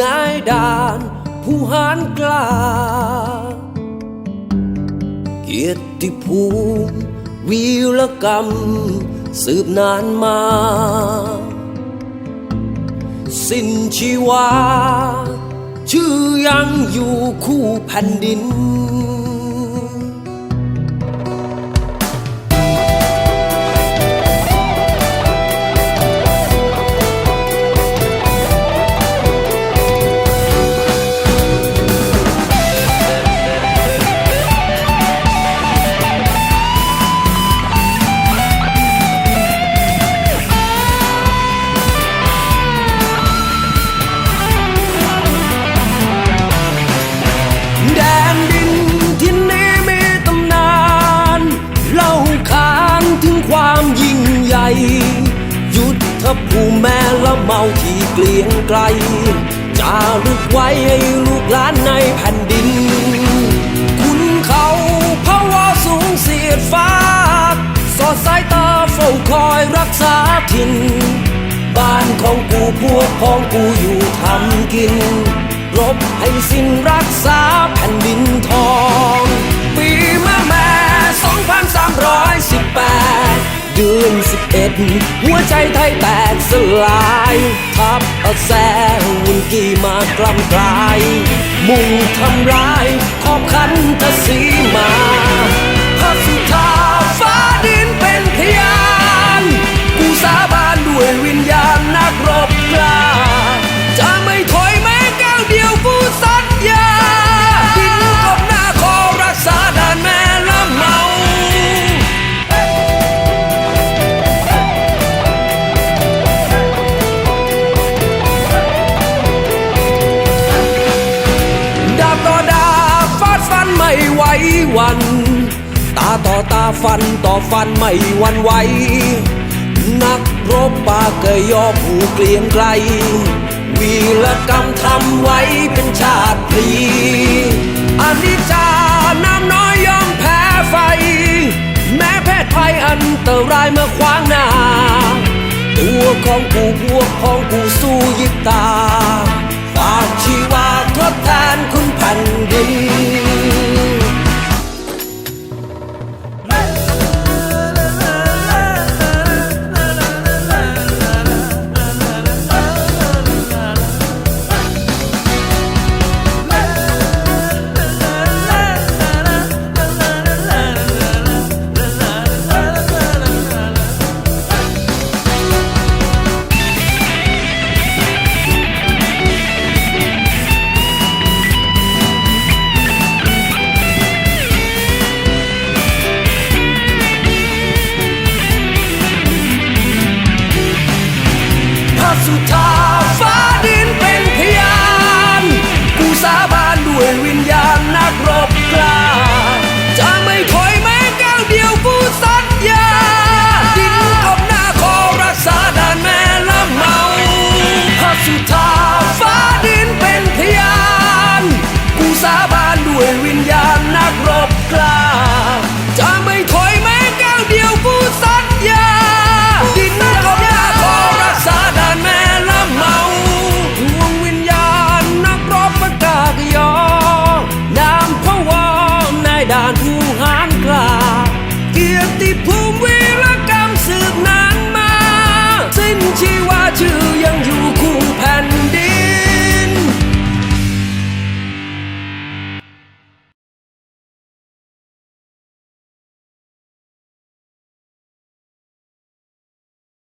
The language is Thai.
นายด่านผู้หารกล้าเกียรติภูมิวิรกรรม สืบนานมา สิ้นชีวา ชื่อยังอยู่คู่แผ่นดิน ยุทธภูมิแม่ละเมาที่เกลียงไกล จารึกไว้ให้ลูกหลานในแผ่นดิน คุณเขาพะวอสูงเสียดฟ้า สอดสายตาเฝ้าคอยรักษาถิ่น บ้านของกูพวกพ้องกูอยู่ทำกิน รบให้สิ้นรักษาแผ่นดินทอง ปีมะแม่2318เดือน 11หัวใจไทยแตกสลายทับเอาแซวุ่นกี่มากลำกลาย มุ่งทำร้ายขอบคันทศีมา ไม่ไหวหวัน ตาต่อตาฟันต่อฟันไม่วันไหวนักรบปากเกยยอผู้เกลียงไกล วีรกรรมทำไว้เป็นชาติพลีอานิจจาน้ำน้อยยอมแพ้ไฟ แม้เพศภัยอันตรายเมื่อขวางหน้า ตัวของกูพวกของกูสู้ยิบตา พร